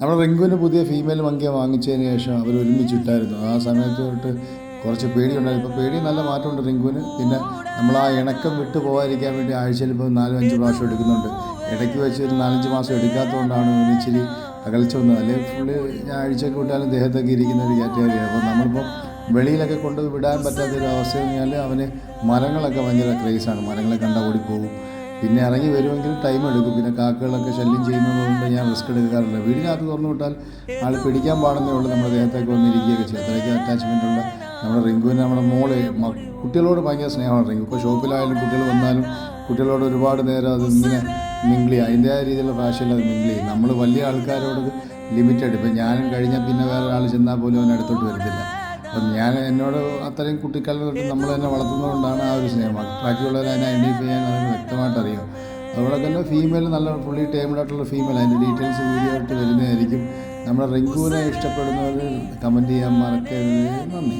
നമ്മുടെ റിങ്കുവിന് പുതിയ ഫീമെയിൽ മങ്കിയെ വാങ്ങിച്ചതിന് ശേഷം അവർ ഒരുമിച്ചിട്ടായിരുന്നു. ആ സമയത്ത് തൊട്ട് കുറച്ച് പേടിയുണ്ടായിരുന്നു ഇപ്പോൾ പേടി നല്ല മാറ്റമുണ്ട് റിങ്കുവിന്. പിന്നെ നമ്മൾ ആ ഇണക്കം വിട്ടു പോകാതിരിക്കാൻ വേണ്ടി ആഴ്ചയിൽ ഇപ്പോൾ നാലും അഞ്ച് പ്രാവശ്യം എടുക്കുന്നുണ്ട്. ഇടയ്ക്ക് വെച്ച് ഒരു നാലഞ്ച് മാസം എടുക്കാത്തതുകൊണ്ടാണ് ഇച്ചിരി അകൽച്ച വന്നത്. അല്ലെങ്കിൽ ഫുള്ള് ഞാൻ ആഴ്ചയൊക്കെ വിട്ടാലും ദേഹത്തൊക്കെ ഇരിക്കുന്ന ഒരു കാറ്റഗറിയാണ്. അപ്പോൾ നമ്മളിപ്പോൾ വെളിയിലൊക്കെ കൊണ്ട് വിടാൻ പറ്റാത്ത അവസ്ഥ കഴിഞ്ഞാൽ അവന് മരങ്ങളൊക്കെ ഭയങ്കര ക്രേസാണ്. മരങ്ങളെ കണ്ടാൽ ഓടിപ്പോകും. പിന്നെ ഇറങ്ങി വരുമെങ്കിൽ ടൈം എടുക്കും. പിന്നെ കാക്കകളൊക്കെ ശല്യം ചെയ്യുന്നത് കൊണ്ട് ഞാൻ റിസ്ക് എടുക്കാറില്ല. വീടിനകത്ത് തുറന്നു വിട്ടാൽ ആൾ പിടിക്കാൻ പാടുന്നേ ഉള്ളൂ. നമ്മുടെ ദേഹത്തേക്ക് വന്നിരിക്കുകയൊക്കെ ചെയ്യും. അത്രയ്ക്ക് അറ്റാച്ച്മെന്റ് ഉള്ള നമ്മുടെ റിങ്കുവിന് നമ്മുടെ മോൾ. കുട്ടികളോട് ഭയങ്കര സ്നേഹമാണ് റിങ്കു. ഇപ്പോൾ ഷോപ്പിലായാലും കുട്ടികൾ വന്നാലും കുട്ടികളോട് ഒരുപാട് നേരം അത് ഇങ്ങനെ മിങ്കിളി. അതിന്റെതായ രീതിയിലുള്ള ഭാഷയിൽ അത് ചെയ്യും. നമ്മൾ വലിയ ആൾക്കാരോട് ലിമിറ്റഡ്. ഇപ്പം ഞാനും കഴിഞ്ഞാൽ പിന്നെ വേറെ ഒരാൾ ചെന്നാൽ പോലും അവൻ അടുത്തോട്ട് വരത്തില്ല. അപ്പം ഞാൻ എന്നോട് അത്രയും കുട്ടിക്കാലം തൊട്ട് നമ്മൾ തന്നെ വളർത്തുന്നതുകൊണ്ടാണ് ആ ഒരു സ്നേഹം. ബാക്കിയുള്ളവരെ അതിനെ ഐഡന്റിഫൈ ചെയ്യാൻ അതിന് വ്യക്തമായിട്ട് അറിയാം അതുപോലെ തന്നെ ഫീമെയിൽ നല്ല ഫുള്ളി ടൈംഡ് ആയിട്ടുള്ള ഫീമെയിൽ അതിന്റെ ഡീറ്റെയിൽസ് വീഡിയോ ആയിട്ട് വരുന്നതായിരിക്കും. നമ്മുടെ റിങ്കുവിനെ ഇഷ്ടപ്പെടുന്നവർ കമന്റ് ചെയ്യാൻ മറക്കരുത്. നന്ദി.